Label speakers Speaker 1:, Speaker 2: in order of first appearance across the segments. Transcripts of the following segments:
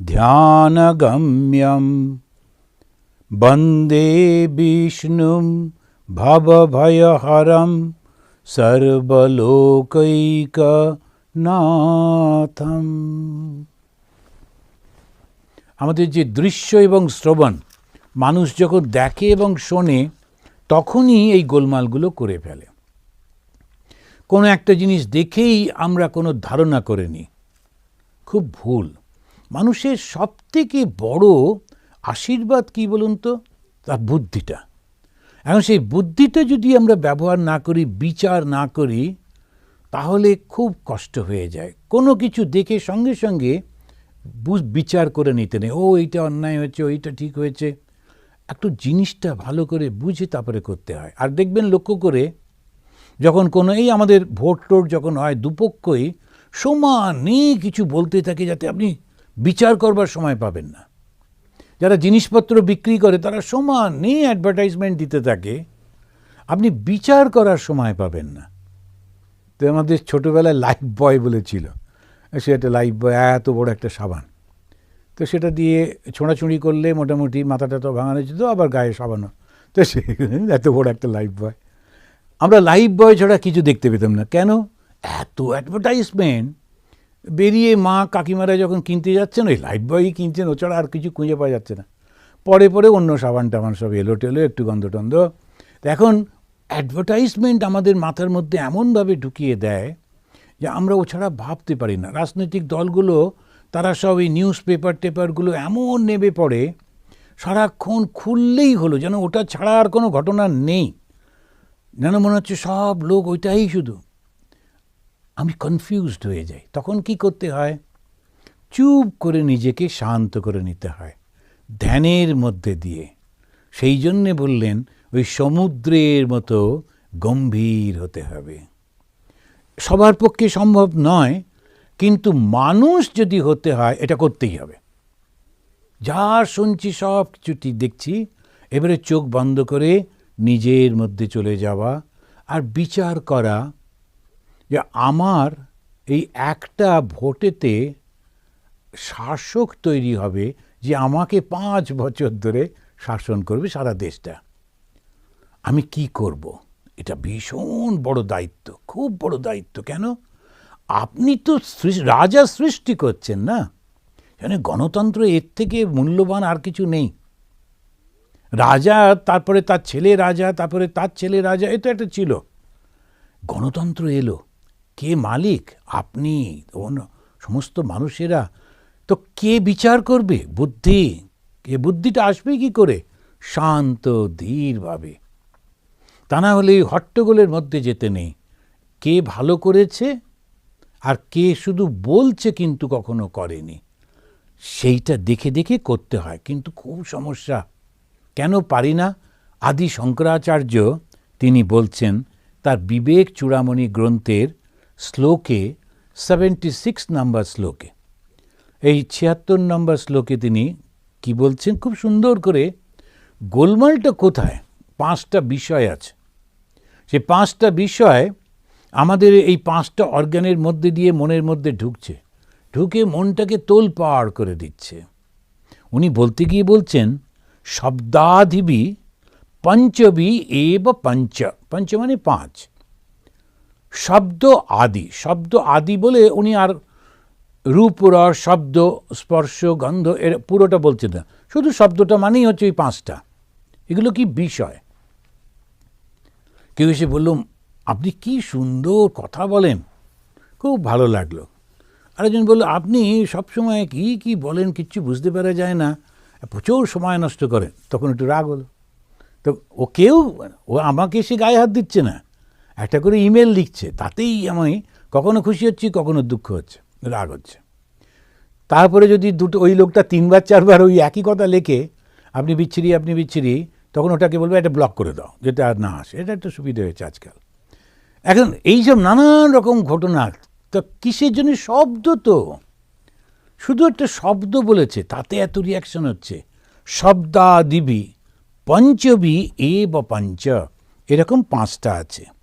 Speaker 1: ध्यानगम्यं वन्दे विष्णुं भवभयहरं সর্বলোকৈকনাথম আমাদের যে দৃশ্য এবং শ্রবণ মানুষ যখন দেখে এবং শোনে তখনই এই গোলমালগুলো করে ফেলে কোনো একটা জিনিস দেখেই আমরা কোনো ধারণা করে নিই খুব ভুল মানুষের সবথেকে বড় আশীর্বাদ কি বলুন তো? তার বুদ্ধিটা। এখন সেই বুদ্ধিটা যদি আমরা ব্যবহার না করি, বিচার না করি, তাহলে খুব কষ্ট হয়ে যায়। কোনো কিছু দেখে সঙ্গে সঙ্গে বিচার করে নিতে নেই। ও, এইটা অন্যায় হয়েছে, ওইটা ঠিক হয়েছে। একটু জিনিসটা ভালো করে বুঝে তারপরে করতে হয়। আর দেখবেন লক্ষ্য করে যখন কোনো, এই আমাদের ভোট টোট যখন হয়, দুপক্ষই সমানে কিছু বলতে থাকে যাতে আপনি বিচার করবার সময় পাবেন না। যারা জিনিসপত্র বিক্রি করে, তারা সমানে অ্যাডভার্টাইজমেন্ট দিতে থাকে। আপনি বিচার করার সময় পাবেন না। তো আমাদের ছোটোবেলায় লাইফ বয় বলেছিল, সে একটা লাইফ বয় এত বড় একটা সাবান। তো সেটা দিয়ে ছোঁড়াছুঁড়ি করলে মোটামুটি মাথাটা তো ভাঙানো যেত, আবার গায়ে সাবানো। তো সে এত বড় একটা লাইফ বয় আমরা লাইফ বয় ছাড়া কিছু দেখতে পেতাম না। কেন? এত অ্যাডভার্টাইজমেন্ট বেরিয়ে মা কাকিমারা যখন কিনতে যাচ্ছেন, ওই লাইফ বয়ই কিনছেন ও ছাড়া আর কিছু খুঁজে পাওয়া যাচ্ছে না। পরে পরে অন্য সাবান টাবান সব এলো টেলো, একটু গন্ধ টন্ধ। এখন অ্যাডভার্টাইজমেন্ট আমাদের মাথার মধ্যে এমনভাবে ঢুকিয়ে দেয় যে আমরা ও ছাড়া ভাবতে পারি না। রাজনৈতিক দলগুলো, তারা সব এই নিউজ পেপার টেপারগুলো এমন নেবে পড়ে, সারাক্ষণ খুললেই হলো, যেন ওটা ছাড়া আর কোনো ঘটনা নেই। যেন মনে হচ্ছে সব লোক ওইটাই শুধু। আমি কনফিউজড হয়ে যাই। তখন কি করতে হয়? চুপ করে নিজেকে শান্ত করে নিতে হয়, ধ্যানের মধ্যে দিয়ে। সেই জন্যে বললেন, ওই সমুদ্রের মতো গম্ভীর হতে হবে। সবার পক্ষে সম্ভব নয়, কিন্তু মানুষ যদি হতে হয়, এটা করতেই হবে। যা শুনছি সব কিছুটি দেখছি, এবারে চোখ বন্ধ করে নিজের মধ্যে চলে যাওয়া আর বিচার করা যে আমার এই একটা ভোটেতে শাসক তৈরি হবে যে আমাকে পাঁচ বছর ধরে শাসন করবে সারা দেশটা। আমি কি করব? এটা ভীষণ বড় দায়িত্ব, খুব বড় দায়িত্ব। কেন? আপনি তো রাজা সৃষ্টি করছেন না? মানে গণতন্ত্র এর থেকে মূল্যবান আর কিছু নেই। রাজা, তারপরে তার ছেলে রাজা, তারপরে তার ছেলে রাজা, এ তো একটা ছিল। গণতন্ত্র এলো। কে মালিক? আপনি? অন্য সমস্ত মানুষেরা। তো কে বিচার করবে? বুদ্ধি। কে বুদ্ধিটা আসবে কি করে? শান্ত, ধীরভাবে। তা না হলে হট্টগোলের মধ্যে যেতে নেই। কে ভালো করেছে আর কে শুধু বলছে কিন্তু কখনো করেনি। সেইটা দেখে দেখে করতে হয়, কিন্তু খুব সমস্যা। কেন পারি না? আদি শঙ্করাচার্য তিনি বলছেন, তার বিবেক চূড়ামণি গ্রন্থের শ্লোকে সেভেন্টি সিক্স নাম্বার শ্লোকে। এই ছিয়াত্তর নম্বর শ্লোকে তিনি কি বলছেন? খুব সুন্দর করে, গোলমালটা কোথায়? পাঁচটা বিষয় আছে। সে পাঁচটা বিষয় আমাদের এই পাঁচটা অর্গানের মধ্যে দিয়ে মনের মধ্যে ঢুকছে। ঢুকে মনটাকে তোল পাড় করে দিচ্ছে। উনি বলতে গিয়ে বলছেন, শব্দাধিবি পঞ্চবি এব পঞ্চ। পঞ্চ মানে পাঁচ। শব্দ আদি শব্দ আদি বলে উনি আর রূপ, রস, শব্দ, স্পর্শ, গন্ধ, এর পুরোটা বলছেন না। শুধু শব্দটা মানেই হচ্ছে ওই পাঁচটা। এগুলো কি বিষয়? কেউ এসে বলল, আপনি কি সুন্দর কথা বলেন। খুব ভালো লাগল। আরেকজন বলল, আপনি সবসময় কি কি বলেন কিচ্ছু বুঝতে পারা যায় না। প্রচুর সময় নষ্ট করেন। তখন একটু রাগ হলো। তো ও কেউ, ও আমাকে এসে গায়ে হাত দিচ্ছে না। একটা করে ইমেল লিখছে, তাতেই আমি কখনো খুশি হচ্ছি, কখনো দুঃখ হচ্ছে, রাগ হচ্ছে। তারপরে যদি দুটো, ওই লোকটা তিনবার, চারবার ওই একই কথা লেখে, আপনি বিচ্ছিরি আপনি বিচ্ছিরি, তখন ওটাকে বলবে, এটা ব্লক করে দাও, যেটা আর না আসে। এটা একটা সুবিধা হয়েছে আজকাল। এখন এইসব নানান রকম ঘটনা, তো কিসের জন্য শব্দ তো? শুধু একটা শব্দ বলেছে, তাতে এত রিয়াকশন হচ্ছে। শব্দাদিবি, পঞ্চবি এ বা পঞ্চ, এরকম পাঁচটা আছে।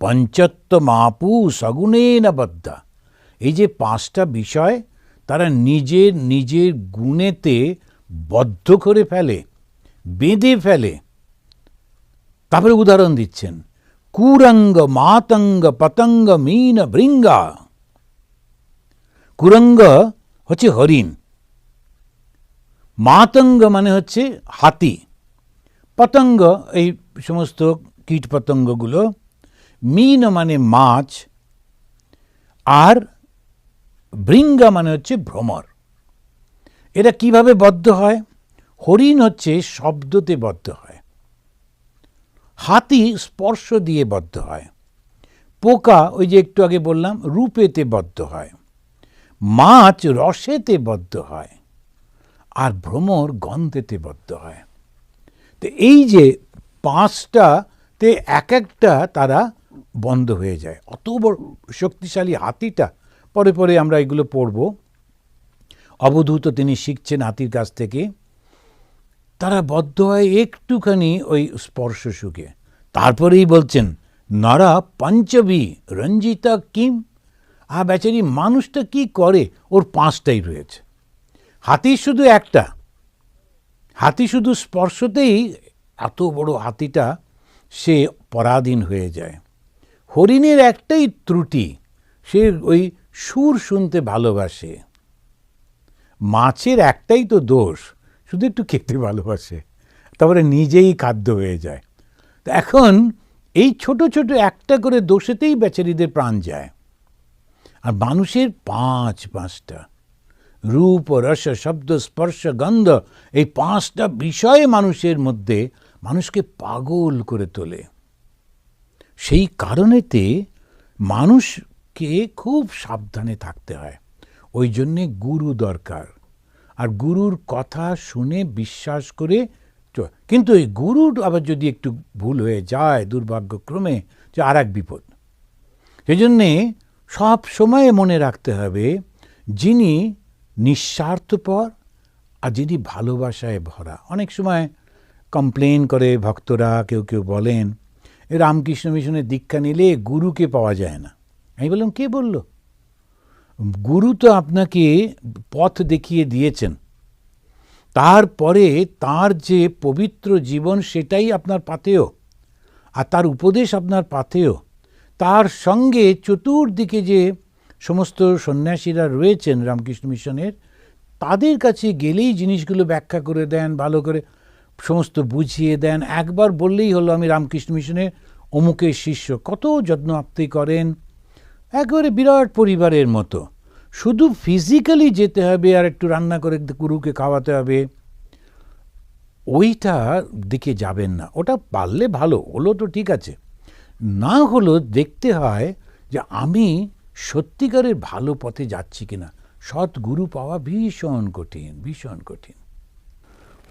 Speaker 1: পঞ্চত্ব মাপু সগুণে না বদ্ধা। এই যে পাঁচটা বিষয়, তারা নিজের নিজের গুণেতে বদ্ধ করে ফেলে, বেঁধে ফেলে। তারপরে উদাহরণ দিচ্ছেন, কুরঙ্গ মাতঙ্গ পতঙ্গ মীন ভৃঙ্গা কুরঙ্গ হচ্ছে হরিণ, মাতঙ্গ মানে হচ্ছে হাতি। পতঙ্গ, এই সমস্ত কীট পতঙ্গগুলো মীন মানে মাছ আর ভৃঙ্গা মানে হচ্ছে ভ্রমর। এরা কীভাবে বদ্ধ হয়? হরিণ হচ্ছে শব্দতে বদ্ধ হয়। হাতি স্পর্শ দিয়ে বদ্ধ হয়। পোকা, ওই যে একটু আগে বললাম, রূপেতে বদ্ধ হয়। মাছ রসেতে বদ্ধ হয়। আর ভ্রমর গন্ধেতে বদ্ধ হয়। তো এই যে পাঁচটাতে এক একটা তারা বন্ধ হয়ে যায়। অত বড় শক্তিশালী হাতিটা। পরে পরে আমরা এগুলো পড়ব। অবধূত তিনি শিখছেন হাতির কাছ থেকে। তারা বদ্ধ হয় একটুখানি ওই স্পর্শ সুখে। তারপরেই বলছেন, নরা পঞ্চবী রঞ্জিতা কিম আর বেচারি মানুষটা কি করে? ওর পাঁচটাই রয়েছে। হাতি শুধু একটা। হাতি শুধু স্পর্শতেই এত বড় হাতিটা সে পরাধীন হয়ে যায়। হরিণের একটাই ত্রুটি, সে ওই সুর শুনতে ভালোবাসে। মাছের একটাই তো দোষ, শুধু একটু খেতে ভালোবাসে, তারপরে নিজেই খাদ্য হয়ে যায়। তো এখন এই ছোট ছোট একটা করে দোষেতেই বেচারিদের প্রাণ যায়। আর মানুষের পাঁচ পাঁচটা, রূপ, রস, শব্দ, স্পর্শ, গন্ধ, এই পাঁচটা বিষয়ে মানুষের মধ্যে মানুষকে পাগল করে তোলে। সেই কারণেতে মানুষকে খুব সাবধানে থাকতে হয়। ওই জন্যে গুরু দরকার। আর গুরুর কথা শুনে বিশ্বাস করে কিন্তু এই গুরুর আবার যদি একটু ভুল হয়ে যায় দুর্ভাগ্যক্রমে, যে আর এক বিপদ। সেই জন্যে সব সময় মনে রাখতে হবে, যিনি নিঃস্বার্থপর আর যিনি ভালোবাসায় ভরা। অনেক সময় কমপ্লেন করে ভক্তরা, কেউ কেউ বলেন রামকৃষ্ণ মিশনের দীক্ষা নিলে গুরুকে পাওয়া যায় না। আমি বললাম, কে বলল? গুরু তো আপনাকে পথ দেখিয়ে দিয়েছেন। তারপরে তার যে পবিত্র জীবন সেটাই আপনার পাথেয় আর তার উপদেশ আপনার পাথেয় তার সঙ্গে চতুর্দিকে যে সমস্ত সন্ন্যাসীরা রয়েছেন রামকৃষ্ণ মিশনের, তাদের কাছে গেলেই জিনিসগুলো ব্যাখ্যা করে দেন, ভালো করে। সমস্ত বুঝিয়ে দেন। একবার বললেই হলো আমি রামকৃষ্ণ মিশনের অমুকের শিষ্য। কত যত্ন আপ্তি করেন? একেবারে বিরাট পরিবারের মতো। শুধু ফিজিক্যালি যেতে হবে আর একটু রান্না করে গুরুকে খাওয়াতে হবে। ওইটা দিকে যাবেন না। ওটা পারলে ভালো, হলো তো ঠিক আছে। না হলো দেখতে হয় যে আমি সত্যিকারের ভালো পথে যাচ্ছি কিনা। সৎ গুরু পাওয়া ভীষণ কঠিন ভীষণ কঠিন।